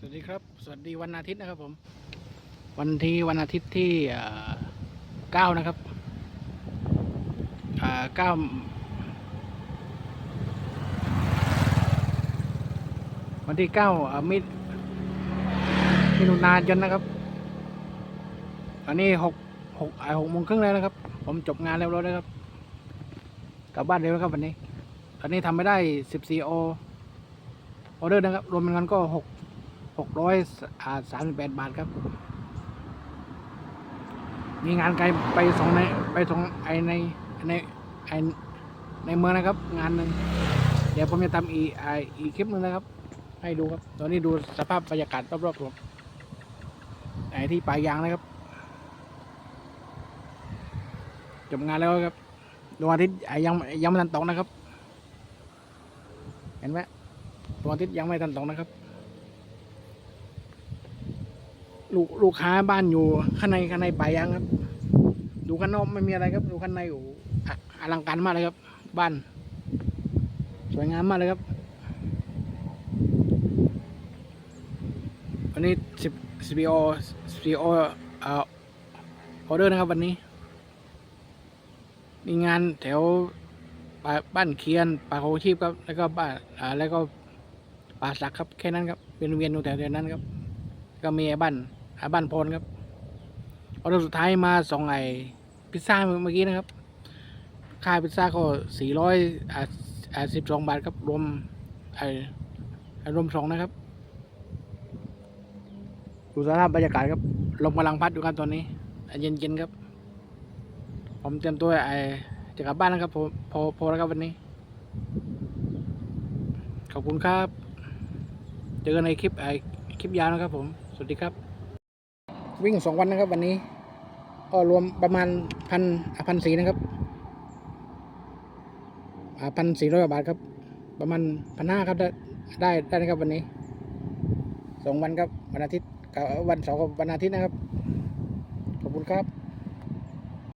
สวัสดีครับ สวัสดีวันอาทิตย์นะครับผม วันที่วันอาทิตย์ที่เก้านะครับเก้าวันที่เก้ามิมิถุนายนนะครับตอนนี้หกหกหกโมงครึ่งแล้วนะครับ ผมจบงานเรียบร้อยแล้วครับ กลับบ้านเร็วแล้วครับวันนี้ตอนนี้ทำไม่ได้สิบสี่โอออเดอร์นะครับ รวมเป็นเงินก็หก หกร้อยสามสิบแปดบาทครับ มีงานไกลไปสองในไปสองไอในในไอในเมืองนะครับ งานหนึ่งเดี๋ยวผมจะทำอีไออีคลิปหนึ่งนะครับ ให้ดูครับ ตอนนี้ดูสภาพบรรยากาศรอบๆผมไอที่ปลายยางนะครับจบงานแล้วครับดวงอาทิตย์อะยังยังไม่ทันตกนะครับ เห็นไหมดวงอาทิตย์ยังไม่ทันตกนะครับ ลูกลูกค้าบ้านอยู่ข้างในข้างในป่ายางครับ ดูข้างนอกไม่มีอะไรครับ ดูข้างในโอ้โหอลังการมากเลยครับ บ้าน สวยงามมากเลยครับวันนี้สิบสิบโอสิบโอเอ่อออเดอร์นะครับวันนี้ มีงานแถวบ้านเคียนป่าโคชีพครับ แล้วก็บ้านอ่าแล้วก็ป่าสักครับแค่นั้นครับเป็นเวียนอยู่แถวๆนั้นครับ ก็มีไอ้บ้าน บ้านพลครับออเดอร์สุดท้ายมาสองไอพิซซ่าเมื่อกี้นะครับค่าพิซซ่าก็สี่ร้อยอ่าอ่าสิบสองบาทครับรวมไอไอ้รวมสองนะครับดูสภาพบรรยากาศครับลมกำลังพัดอยู่ครับตอนนี้เย็นๆครับ ผมเตรียมตัวไอจะกลับบ้านนะครับพอพอพอแล้วครับวันนี้ ขอบคุณครับ เจอกันในคลิปไอคลิปยาวนะครับผม สวัสดีครับ วิ่งสองวันนะครับ วันนี้ก็รวมประมาณพันพันสี่นะครับพันสี่ร้อยบาทครับ ประมาณพันห้าครับได้ได้ได้นะครับวันนี้สองวันครับวันอาทิตย์กับวันเสาร์กับวันอาทิตย์นะครับ ขอบคุณครับ